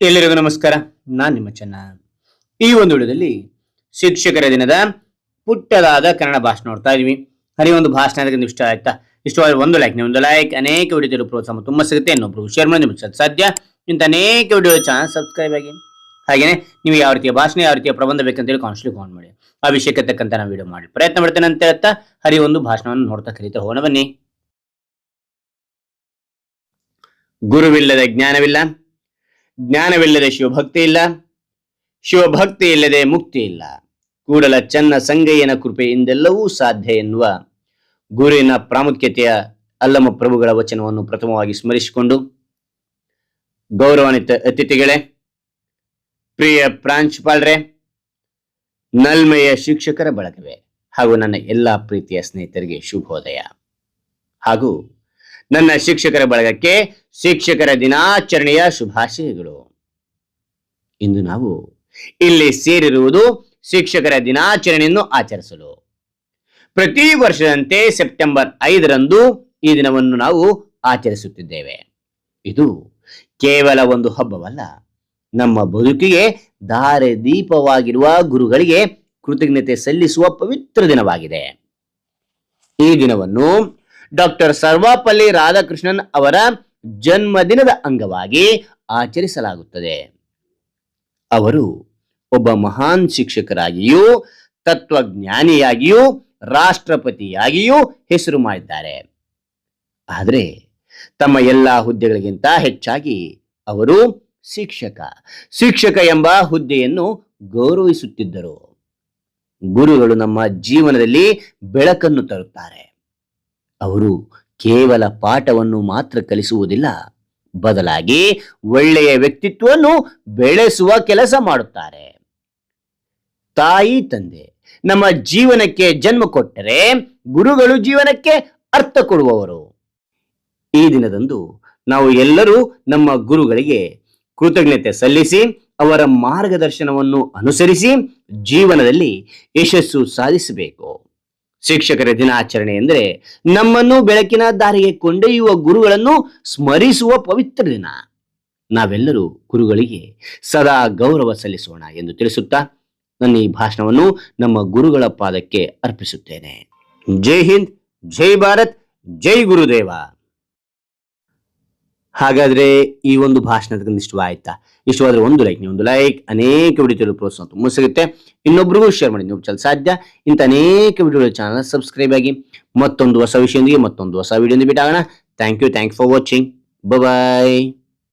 ಎಲ್ಲರಿಗೂ ನಮಸ್ಕಾರ. ನಾನು ನಿಮ್ಮ ಚೆನ್ನ. ಈ ಒಂದು ವಿಡಿಯೋದಲ್ಲಿ ಶಿಕ್ಷಕರ ದಿನದ ಪುಟ್ಟದಾದ ಕನ್ನಡ ಭಾಷಣ ನೋಡ್ತಾ ಇದೀವಿ. ಹರಿ, ಒಂದು ಭಾಷಣ ಅದಕ್ಕೆ ಇಷ್ಟ ಆಯ್ತಾ? ಇಷ್ಟವಾದ ಒಂದು ಲೈಕ್ ಒಂದು ಲೈಕ್ ಅನೇಕ ವಿಡಿಯೋ ಪ್ರೋತ್ಸಾಹ ತುಂಬ ಸಿಗುತ್ತೆ. ಇನ್ನೊಬ್ರು ಶೇರ್ ಮಾಡಿ, ನಿಮ್ಗೆ ಸಾಧ್ಯ. ಇಂಥ ಅನೇಕ ವಿಡಿಯೋ ಚಾನಲ್ ಸಬ್ಸ್ಕ್ರೈಬ್ ಆಗಿ. ಹಾಗೇನೆ, ನೀವು ಯಾವ ರೀತಿಯ ಭಾಷಣ ಯಾವ ರೀತಿಯ ಪ್ರಬಂಧ ಬೇಕಂತೇಳಿ ಕಾನ್ಸ್ಟ್ಲಿ ಕಾಮೆಂಟ್ ಮಾಡಿ. ಆ ವಿಷಯಕ್ಕೆ ತಕ್ಕಂತ ನಾವು ವಿಡಿಯೋ ಮಾಡಿ ಪ್ರಯತ್ನ ಮಾಡ್ತೇನೆ ಅಂತ ಹೇಳ್ತಾ, ಹರಿ, ಒಂದು ಭಾಷಣವನ್ನು ನೋಡ್ತಾ ಕರೀತಾ ಹೋಗೋಣ ಬನ್ನಿ. ಗುರುವಿಲ್ಲದ ಜ್ಞಾನವಿಲ್ಲ. ಜ್ಞಾನವಿಲ್ಲದೆ ಶಿವಭಕ್ತಿ ಇಲ್ಲ ಶಿವಭಕ್ತಿ ಇಲ್ಲದೆ ಮುಕ್ತಿ ಇಲ್ಲ ಕೂಡಲ ಚನ್ನ ಸಂಗಯ್ಯನ ಕೃಪೆಯಿಂದೆಲ್ಲವೂ ಸಾಧ್ಯ ಎನ್ನುವ ಗುರುವಿನ ಪ್ರಾಮುಖ್ಯತೆಯ ಅಲ್ಲಮ ಪ್ರಭುಗಳ ವಚನವನ್ನು ಪ್ರಥಮವಾಗಿ ಸ್ಮರಿಸಿಕೊಂಡು, ಗೌರವಾನ್ವಿತ ಅತಿಥಿಗಳೇ, ಪ್ರಿಯ ಪ್ರಾಂಶುಪಾಲರೇ, ನಲ್ಮೆಯ ಶಿಕ್ಷಕರ ಬಳಗವೇ ಹಾಗೂ ನನ್ನ ಎಲ್ಲಾ ಪ್ರೀತಿಯ ಸ್ನೇಹಿತರಿಗೆ ಶುಭೋದಯ. ಹಾಗೂ ನನ್ನ ಶಿಕ್ಷಕರ ಬಳಗಕ್ಕೆ ಶಿಕ್ಷಕರ ದಿನಾಚರಣೆಯ ಶುಭಾಶಯಗಳು. ಇಂದು ನಾವು ಇಲ್ಲಿ ಸೇರಿರುವುದು ಶಿಕ್ಷಕರ ದಿನಾಚರಣೆಯನ್ನು ಆಚರಿಸಲು. ಪ್ರತಿ ವರ್ಷದಂತೆ ಸೆಪ್ಟೆಂಬರ್ ಐದರಂದು ಈ ದಿನವನ್ನು ನಾವು ಆಚರಿಸುತ್ತಿದ್ದೇವೆ. ಇದು ಕೇವಲ ಒಂದು ಹಬ್ಬವಲ್ಲ, ನಮ್ಮ ಬದುಕಿಗೆ ದಾರೆ ದೀಪವಾಗಿರುವ ಗುರುಗಳಿಗೆ ಕೃತಜ್ಞತೆ ಸಲ್ಲಿಸುವ ಪವಿತ್ರ ದಿನವಾಗಿದೆ. ಈ ದಿನವನ್ನು ಡಾಕ್ಟರ್ ಸರ್ವಪಲ್ಲಿ ರಾಧಾಕೃಷ್ಣನ್ ಅವರ ಜನ್ಮದಿನದ ಅಂಗವಾಗಿ ಆಚರಿಸಲಾಗುತ್ತದೆ. ಅವರು ಒಬ್ಬ ಮಹಾನ್ ಶಿಕ್ಷಕರಾಗಿಯೂ, ತತ್ವಜ್ಞಾನಿಯಾಗಿಯೂ, ರಾಷ್ಟ್ರಪತಿಯಾಗಿಯೂ ಹೆಸರು ಮಾಡಿದ್ದಾರೆ. ಆದರೆ ತಮ್ಮ ಎಲ್ಲ ಹುದ್ದೆಗಳಿಗಿಂತ ಹೆಚ್ಚಾಗಿ ಅವರು ಶಿಕ್ಷಕ ಶಿಕ್ಷಕ ಎಂಬ ಹುದ್ದೆಯನ್ನು ಗೌರವಿಸುತ್ತಿದ್ದರು. ಗುರುಗಳು ನಮ್ಮ ಜೀವನದಲ್ಲಿ ಬೆಳಕನ್ನು ತರುತ್ತಾರೆ. ಅವರು ಕೇವಲ ಪಾಠವನ್ನು ಮಾತ್ರ ಕಲಿಸುವುದಿಲ್ಲ, ಬದಲಾಗಿ ಒಳ್ಳೆಯ ವ್ಯಕ್ತಿತ್ವವನ್ನು ಬೆಳೆಸುವ ಕೆಲಸ ಮಾಡುತ್ತಾರೆ. ತಾಯಿ, ತಂದೆ, ನಮ್ಮ ಜೀವನಕ್ಕೆ ಜನ್ಮ ಕೊಟ್ಟರೆ ಗುರುಗಳು ಜೀವನಕ್ಕೆ ಅರ್ಥ ಕೊಡುವವರು. ಈ ದಿನದಂದು ನಾವು ಎಲ್ಲರೂ ನಮ್ಮ ಗುರುಗಳಿಗೆ ಕೃತಜ್ಞತೆ ಸಲ್ಲಿಸಿ, ಅವರ ಮಾರ್ಗದರ್ಶನವನ್ನು ಅನುಸರಿಸಿ ಜೀವನದಲ್ಲಿ ಯಶಸ್ಸು ಸಾಧಿಸಬೇಕು. ಶಿಕ್ಷಕರ ದಿನಾಚರಣೆ ಎಂದರೆ ನಮ್ಮನ್ನು ಬೆಳಕಿನ ದಾರಿಗೆ ಕೊಂಡೊಯ್ಯುವ ಗುರುಗಳನ್ನು ಸ್ಮರಿಸುವ ಪವಿತ್ರ ದಿನ. ನಾವೆಲ್ಲರೂ ಗುರುಗಳಿಗೆ ಸದಾ ಗೌರವ ಸಲ್ಲಿಸೋಣ ಎಂದು ತಿಳಿಸುತ್ತಾ ನನ್ನ ಈ ಭಾಷಣವನ್ನು ನಮ್ಮ ಗುರುಗಳ ಪಾದಕ್ಕೆ ಅರ್ಪಿಸುತ್ತೇನೆ. ಜೈ ಹಿಂದ್, ಜೈ ಭಾರತ್, ಜೈ ಗುರುದೇವ. ಹಾಗಾದ್ರೆ ಈ ಒಂದು ಭಾಷಣದ ಇಷ್ಟವಾಯ್ತಾ? ಇಷ್ಟವಾದ್ರೆ ಒಂದು ಲೈಕ್ ನೀವು ಒಂದು ಲೈಕ್ ಅನೇಕ ವಿಡಿಯೋ ಪ್ರೋತ್ಸಾಹ ತುಂಬ ಸಿಗುತ್ತೆ. ಇನ್ನೊಬ್ರಿಗೂ ಶೇರ್ ಮಾಡಿ, ನೀವು ಚಲ ಸಾಧ್ಯ? ಇಂಥ ಅನೇಕ ವಿಡಿಯೋ ಚಾನಲ್ ಸಬ್ಸ್ಕ್ರೈಬ್ ಆಗಿ ಮತ್ತೊಂದು ಹೊಸ ವಿಷಯದೊಂದಿಗೆ ಮತ್ತೊಂದು ಹೊಸ video ಬಿಟ್ಟಾಗೋಣ. Thank you thank for watching bye